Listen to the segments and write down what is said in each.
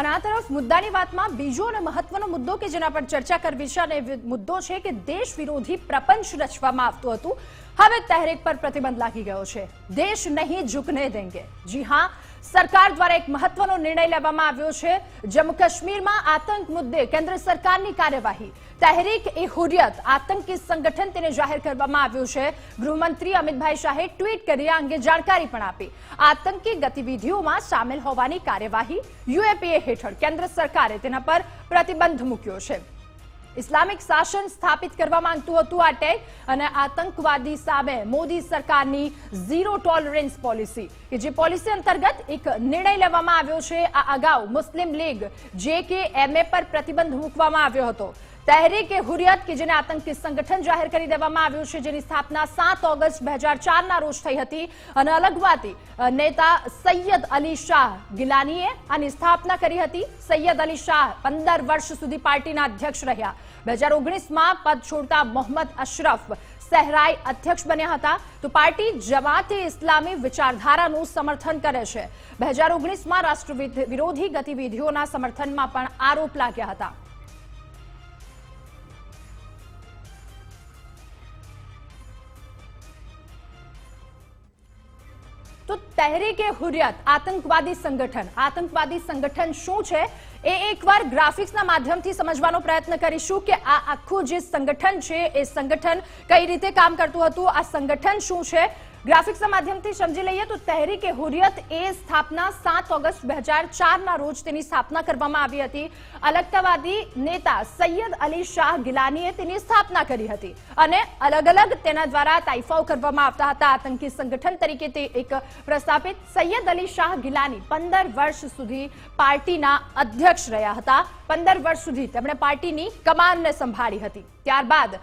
અને આ તરફ મુદ્દાની વાતમાં બીજો અને મહત્વનો મુદ્દો કે જેના પર ચર્ચા કરવી છે અને મુદ્દો છે કે દેશ વિરોધી પ્રપંચ રચવામાં આવતું હતું. હવે તહેરીક પર પ્રતિબંધ લાગી ગયો છે. દેશ નહીં ઝુકને દેંગે. જી હા સરકાર દ્વારા એક મહત્વનો નિર્ણય લેવામાં આવ્યો છે. જમ્મુ કાશ્મીરમાં આતંક મુદ્દે કેન્દ્ર સરકારની કાર્યવાહી. તહેરીક એ હુરિયત આતંકી સંગઠન તેને જાહેર કરવામાં આવ્યું છે. ગૃહમંત્રી અમિતભાઈ શાહે ટ્વીટ કરી આ અંગે જાણકારી પણ આપી. આતંકી ગતિવિધિઓમાં સામેલ હોવાની કાર્યવાહી યુએપીએ હેઠળ કેન્દ્ર સરકારે તેના પર પ્રતિબંધ મૂક્યો છે. ઇસ્લામિક શાસન સ્થાપિત કરવા માંગતું હતું આ ટેગ અને આતંકવાદી સામે મોદી સરકારની ઝીરો ટોલરન્સ પોલિસી, કે જે પોલિસી અંતર્ગત એક નિર્ણય લેવામાં આવ્યો છે. આ અગાઉ મુસ્લિમ લીગ જે કે એમએ પર પ્રતિબંધ મૂકવામાં આવ્યો હતો. તહેરીકે હુરિયત, કે જેને આતંકી સંગઠન જાહેર કરી દેવામાં આવ્યું છે, જેની સ્થાપના સાત ઓગસ્ટ બે હજાર ચારના રોજ થઈ હતી. અને અલગવાદી નેતા સૈયદ અલી શાહ ગિલાનીએ આની સ્થાપના કરી હતી. સૈયદ અલી શાહ પંદર વર્ષ સુધી પાર્ટીના અધ્યક્ષ રહ્યા. પદ છોડતા મોહમ્મદ અશરફ સહેરાઈ અધ્યક્ષ બન્યા હતા. તો પાર્ટી જમાતે ઇસ્લામી વિચારધારાનું સમર્થન કરે છે. બે હજાર ઓગણીસમાં રાષ્ટ્ર વિરોધી ગતિવિધિઓના સમર્થનમાં પણ આરોપ લાગ્યા હતા. તો તહેરીકે હુરિયત, આતંકવાદી સંગઠન. આતંકવાદી સંગઠન શું છે? એ એકવાર ગ્રાફિક્સના માધ્યમથી સમજવાનો પ્રયત્ન કરીશું કે આ આખું જે સંગઠન છે, એ સંગઠન કઈ રીતે કામ કરતું હતું, આ સંગઠન શું છે ગ્રાફિક્સના માધ્યમથી સમજી લઈએ તો તહેરીકે હુરિયત એ સ્થાપના સાત ઓગસ્ટ બે હજાર ચારના રોજ તેની સ્થાપના કરવામાં આવી હતી. અલગતાવાદી નેતા સૈયદ અલી શાહ ગિલાનીએ તેની સ્થાપના કરી હતી અને અલગ અલગ તેના દ્વારા તાઇફાઓ કરવામાં આવતા હતા. આતંકી સંગઠન તરીકે તે એક પ્રસ્થાપિત સૈયદ અલી શાહ ગિલાની પંદર વર્ષ સુધી પાર્ટીના અધ્યક્ષ રહ્યા હતા. પંદર વર્ષ સુધી તેમણે પાર્ટીની કમાનને સંભાળી હતી. ત્યારબાદ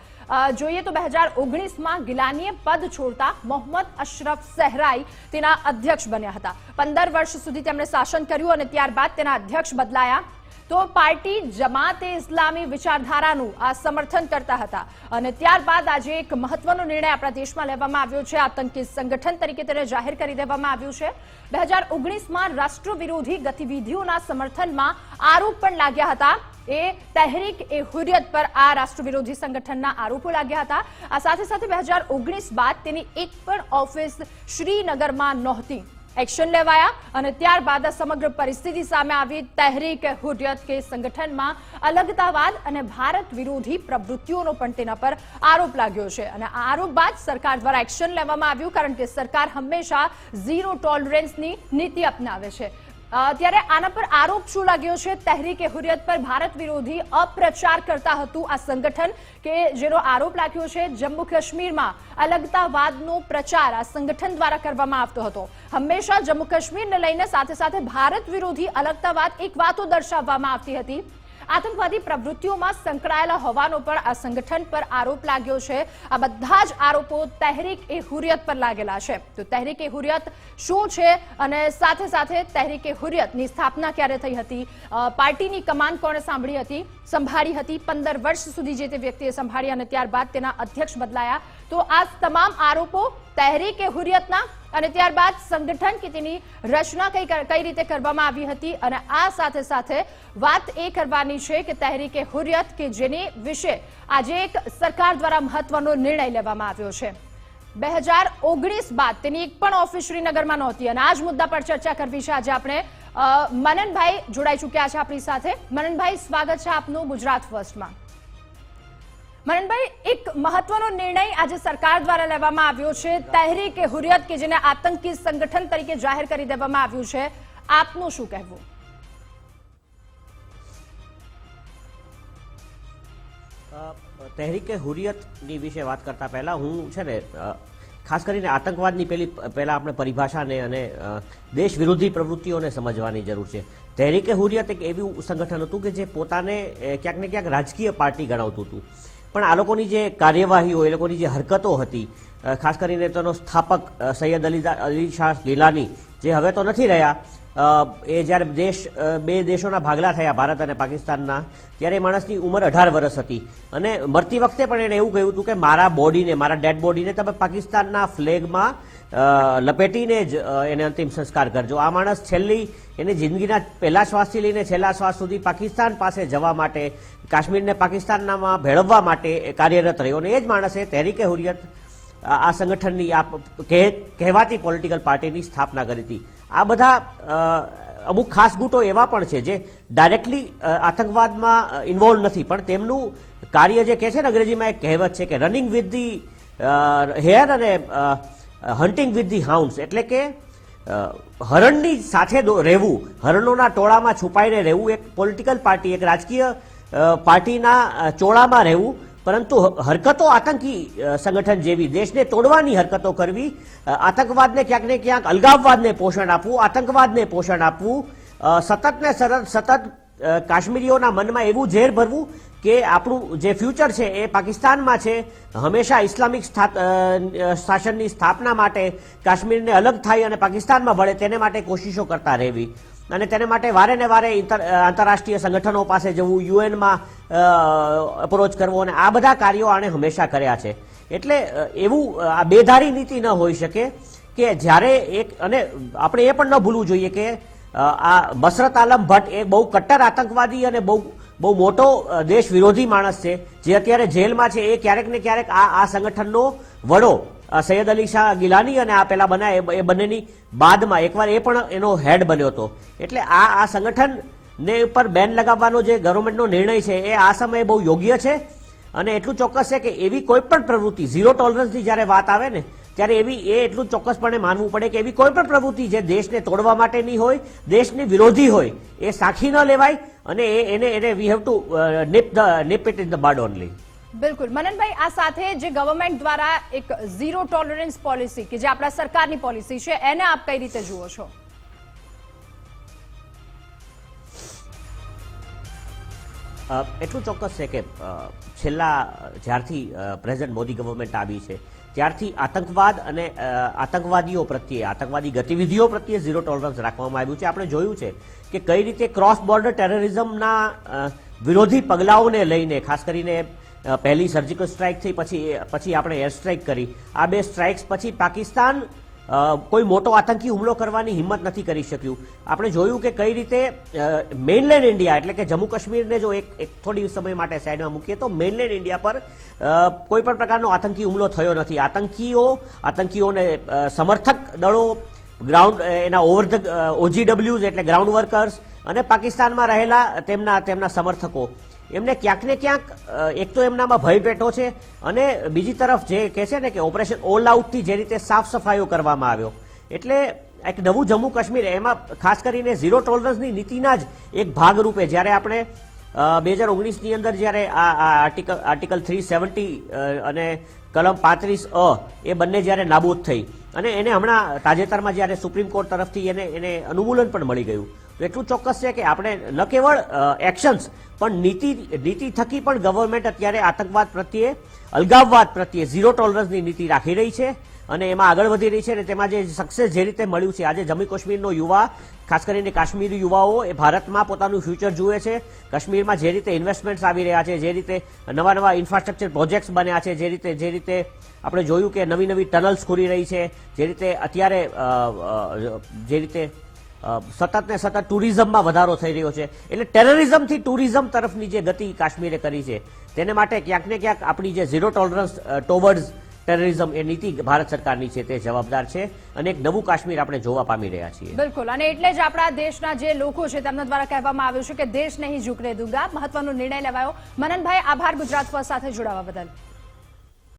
જોઈએ તો બે હજાર ઓગણીસમાં ગિલાનીએ પદ છોડતા મોહમ્મદ અશરફ સહેરાઈ તેના અધ્યક્ષ બન્યા હતા. પંદર વર્ષ સુધી તેમણે શાસન કર્યું અને ત્યારબાદ તેના અધ્યક્ષ બદલાયા. તો પાર્ટી જમાતે ઇસ્લામી વિચારધારાનું આ સમર્થન કરતા હતા. અને ત્યારબાદ આજે એક મહત્વનો નિર્ણય આપણા દેશમાં લેવામાં આવ્યો છે. આતંકી સંગઠન તરીકે તેને જાહેર કરી દેવામાં આવ્યું છે. બે હજાર ઓગણીસમાં રાષ્ટ્ર વિરોધી ગતિવિધિઓના સમર્થનમાં આરોપ પણ લાગ્યા હતા. એ તહેરીક એ હુરિયત પર આ રાષ્ટ્ર વિરોધી સંગઠનના આરોપો લાગ્યા હતા. આ સાથે સાથે બે હજાર ઓગણીસ બાદ તેની એક પણ ઓફિસ શ્રીનગરમાં નહોતી. એક્શન લેવાયા અને ત્યારબાદ આ સમગ્ર પરિસ્થિતિ સામે આવી તહેરીક હુરિયત કે સંગઠનમાં અલગતાવાદ અને ભારત વિરોધી પ્રવૃત્તિઓનો પણ તેના પર આરોપ લાગ્યો છે. અને આ આરોપ બાદ સરકાર દ્વારા એક્શન લેવામાં આવ્યું કારણ કે સરકાર હંમેશા ઝીરો ટોલરન્સની નીતિ અપનાવે છે. ત્યારે આના પર આરોપ શું લાગ્યો છે? તહેરીકે હુરિયત પર ભારત વિરોધી અપ્રચાર કરતા હતું આ સંગઠન કે જેનો આરોપ લાગ્યો છે જમ્મુ કાશ્મીરમાં અલગતાવાદનો પ્રચાર આ સંગઠન દ્વારા કરવામાં આવતો હતો. હંમેશા જમ્મુ કાશ્મીરને લઈને સાથે સાથે ભારત વિરોધી અલગતાવાદ એક વાતો દર્શાવવામાં આવતી હતી. આતંકવાદી પ્રવૃત્તિઓમાં સંકળાયેલા હોવાનો પણ આ સંગઠન પર આરોપ લાગ્યો છે. આ બધા જ આરોપો તહેરીક એ હુરિયત પર લાગેલા છે. તો તહેરીક એ હુરિયત શું છે? અને સાથે સાથે તહેરીક એ હુરિયતની સ્થાપના ક્યારે થઈ હતી? પાર્ટીની કમાન કોણે સાંભળી હતી? સંભાળી હતી પંદર વર્ષ સુધી જે તે વ્યક્તિએ સંભાળી અને ત્યારબાદ તેના અધ્યક્ષ બદલાયા. તો આ તમામ આરોપો તહેરીક હુરિયતના અને ત્યારબાદ સંગઠન કે તેની રચના કઈ કઈ રીતે કરવામાં આવી હતી અને આ સાથે સાથે વાત એ કરવાની છે કે તહેરીકે હુરિયત કે જેની વિશે આજે એક સરકાર દ્વારા મહત્વનો નિર્ણય લેવામાં આવ્યો છે. બે હજાર ઓગણીસ બાદ તેની એક પણ ઓફિસ શ્રીનગરમાં નહોતી અને આ જ મુદ્દા પર ચર્ચા કરવી છે. આજે આપણે મનનભાઈ જોડાઈ ચૂક્યા છે આપણી સાથે. મનનભાઈ, સ્વાગત છે આપનું ગુજરાત ફર્સ્ટમાં. મનનભાઈ, એક મહત્વનો નિર્ણય આજે સરકાર દ્વારા લેવામાં આવ્યો છે. તહેરીકે હુરિયત કે જેને આતંકી સંગઠન તરીકે જાહેર કરી દેવામાં આવ્યું છે. આપનું શું કહેવું? તહેરીકે હુરિયતની વિશે વાત કરતા પહેલા હું છે ને ખાસ કરીને આતંકવાદની પેલી, પહેલા આપણે પરિભાષાને અને દેશ વિરોધી પ્રવૃત્તિઓને સમજવાની જરૂર છે. તહેરીકે હુરિયત એક એવું સંગઠન હતું કે જે પોતાને ક્યાંક ને ક્યાંક રાજકીય પાર્ટી ગણાવતું હતું. પણ આ લોકોની જે કાર્યવાહીઓ એ લોકોની જે હરકતો હતી ખાસ કરીને તેનો સ્થાપક સૈયદ અલી અલી શાહ લીલાની, જે હવે તો નથી રહ્યા એ જ્યારે દેશ બે દેશોના ભાગલા થયા, ભારત અને પાકિસ્તાનના, ત્યારે માણસની ઉંમર અઢાર વર્ષ હતી. અને મરતી વખતે પણ એને એવું કહ્યું હતું કે મારા બોડીને, મારા ડેડ બોડીને તમે પાકિસ્તાનના ફ્લેગમાં લપેટીને જ એને અંતિમ સંસ્કાર કરજો. આ માણસ છેલ્લી, એની જિંદગીના પહેલા શ્વાસથી લઈને છેલ્લા શ્વાસ સુધી પાકિસ્તાન પાસે જવા માટે, કાશ્મીરને પાકિસ્તાનમાં ભેળવવા માટે કાર્યરત રહ્યો. અને એ જ માણસે તહેરીકે હુરિયત આ સંગઠનની આ કહે- કહેવાતી પોલિટિકલ પાર્ટીની સ્થાપના કરી હતી. આ બધા અમુક ખાસ ગુટો એવા પણ છે જે ડાયરેક્ટલી આતંકવાદમાં ઇન્વોલ્વ નથી. પણ તેમનું કાર્ય જે કહે છે ને અંગ્રેજીમાં એક કહેવત છે કે રનિંગ વિથ ધી હેર અને હન્ટિંગ વિથ ધી હાઉન્ડ્સ એટલે કે હરણની સાથે રહેવું. હરણોના ટોળામાં છુપાઈને રહેવું એક પોલિટિકલ પાર્ટી એક રાજકીય પાર્ટીના ચોળામાં રહેવું. પરંતુ હરકતો આતંકી સંગઠન જેવી દેશને તોડવાની હરકતો કરવી આતંકવાદને ક્યાંક ને ક્યાંક અલગાવવાદને પોષણ આપવું, આતંકવાદને પોષણ આપવું સતત ને સતત સતત કાશ્મીરીઓના મનમાં એવું ઝેર ભરવું કે આપણું જે ફ્યુચર છે એ પાકિસ્તાનમાં છે. હંમેશા ઇસ્લામિક શાસનની સ્થાપના માટે કાશ્મીરને અલગ થાય અને પાકિસ્તાનમાં ભળે તેને માટે કોશિશો કરતા રહેવી. અને તેને માટે વારે ને વારે આંતરરાષ્ટ્રીય સંગઠનો પાસે જવું યુએનમાં અપ્રોચ કરવો અને આ બધા કાર્યો આણે હંમેશા કર્યા છે. એટલે એવું આ બેધારી નીતિ ન હોઈ શકે કે જ્યારે એક, અને આપણે એ પણ ન ભૂલવું જોઈએ કે આ બસરત આલમ ભટ્ટ એ બહુ કટ્ટર આતંકવાદી અને બહુ બહુ મોટો દેશ વિરોધી માણસ છે. જે અત્યારે જેલમાં છે, એ ક્યારેક ને ક્યારેક આ આ સંગઠનનો વડો સૈયદ અલી શાહ ગિલાની અને આ પેલા બના એ બંનેની બાદમાં એકવાર એ પણ એનો હેડ બન્યો હતો. એટલે આ આ સંગઠન ને ઉપર બેન લગાવવાનો જે ગવર્મેન્ટનો નિર્ણય છે એ આ સમયે બહુ યોગ્ય છે અને એટલું ચોક્કસ છે કે એવી કોઈ પણ પ્રવૃત્તિ ઝીરો ટોલરન્સની જ્યારે વાત આવે ને, ત્યારે એવી એ એટલું ચોક્કસપણે માનવું પડે કે એવી કોઈ પણ પ્રવૃત્તિ જે દેશને તોડવા માટેની હોય, દેશની વિરોધી હોય, એ સાખી ન લેવાય અને એને એને we have to nip the nip it in the bird only બિલકુલ. મનનભાઈ, આ સાથે જે ગવર્મેન્ટ દ્વારા એક ઝીરો ટોલરન્સ પોલિસી કે જે આપણા સરકારની પોલિસી છે, એને આપ કઈ રીતે જુઓ છો? એટલું ચોક્કસ છે કે છેલ્લા જ્યારથી પ્રેઝન્ટ મોદી ગવર્મેન્ટ આવી છે, ત્યારથી આતંકવાદ અને આતંકવાદીઓ પ્રત્યે, આતંકવાદી ગતિવિધિઓ પ્રત્યે ઝીરો ટોલરન્સ રાખવામાં આવ્યું છે. આપણે જોયું છે કે કઈ રીતે ક્રોસ બોર્ડર ટેરરિઝમના વિરોધી પગલાઓને લઈને, ખાસ કરીને પહેલી સર્જિકલ સ્ટ્રાઇક થઈ, પછી પછી આપણે એર સ્ટ્રાઇક કરી. આ બે સ્ટ્રાઇક્સ પછી પાકિસ્તાન કોઈ મોટો આતંકી હુમલો કરવાની હિંમત નથી કરી શક્યું. આપણે જોયું કે કઈ રીતે મેઇનલેન્ડ ઇન્ડિયા એટલે કે જમ્મુ કાશ્મીરને જો એક એક થોડી સમય માટે સાઈડમાં મૂકીએ તો મેઇનલેન્ડ ઇન્ડિયા પર કોઈ પણ પ્રકારનો આતંકી હુમલો થયો નથી. આતંકીઓ, આતંકીઓને સમર્થક દળો ગ્રાઉન્ડ એના ઓવર ધ ઓજીડબ્લ્યુઝ એટલે ગ્રાઉન્ડ વર્કર્સ અને પાકિસ્તાનમાં રહેલા તેમના તેમના સમર્થકો. એમને ક્યાંક ને ક્યાંક એક તો એમનામાં ભય પેટો છે અને બીજી તરફ જે કહે છે ને કે ઓપરેશન ઓલ આઉટથી જે રીતે સાફ સફાઈઓ કરવામાં આવ્યો. એટલે એક નવું જમ્મુ કાશ્મીર, એમાં ખાસ કરીને ઝીરો ટોલરન્સની નીતિના જ એક ભાગરૂપે જ્યારે આપણે બે હજાર ઓગણીસની અંદર જ્યારે આ આર્ટિકલ આર્ટિકલ થ્રી સેવન્ટી અને કલમ પાંત્રીસ અ એ બંને જ્યારે નાબૂદ થઈ. અને એને હમણાં તાજેતરમાં જ્યારે સુપ્રીમ કોર્ટ તરફથી એને એને અનુમૂલન પણ મળી ગયું. એટલું ચોક્કસ છે કે આપણે ન કેવળ એક્શન્સ પણ નીતિ નીતિ થકી પણ ગવર્મેન્ટ અત્યારે આતંકવાદ પ્રત્યે, અલગાવવાદ પ્રત્યે ઝીરો ટોલરન્સની નીતિ રાખી રહી છે અને એમાં આગળ વધી રહી છે અને તેમાં જે સક્સેસ જે રીતે મળ્યું છે, આજે જમ્મુ કાશ્મીરનો યુવા, ખાસ કરીને કાશ્મીરી યુવાઓ, એ ભારતમાં પોતાનું ફ્યુચર જુએ છે. કાશ્મીરમાં જે રીતે ઇન્વેસ્ટમેન્ટ્સ આવી રહ્યા છે, જે રીતે નવા નવા ઇન્ફ્રાસ્ટ્રક્ચર પ્રોજેક્ટ્સ બન્યા છે, જે રીતે જે રીતે આપણે જોયું કે નવી નવી ટનલ્સ ખુલી રહી છે, જે રીતે અત્યારે જે રીતે સતત ને સતત ટુરિઝમમાં વધારો થઈ રહ્યો છે. એટલે ટેરરિઝમથી ટુરિઝમ તરફની જે ગતિ કાશ્મીરે કરી છે, તેને માટે ક્યાંક ને ક્યાંક આપણી જે ઝીરો ટોલરન્સ ટોવર્ડ ટેરરિઝમ એ નીતિ ભારત સરકારની છે તે જવાબદાર છે અને એક નવું કાશ્મીર આપણે જોવા પામી રહ્યા છીએ. બિલકુલ. અને એટલે જ આપણા દેશના જે લોકો છે તેમના દ્વારા કહેવામાં આવ્યું છે કે દેશ નહીં ઝૂકને દુંગા મહત્વનો નિર્ણય લેવાયો. મનનભાઈ, આભાર ગુજરાત પર સાથે જોડાવા બદલ.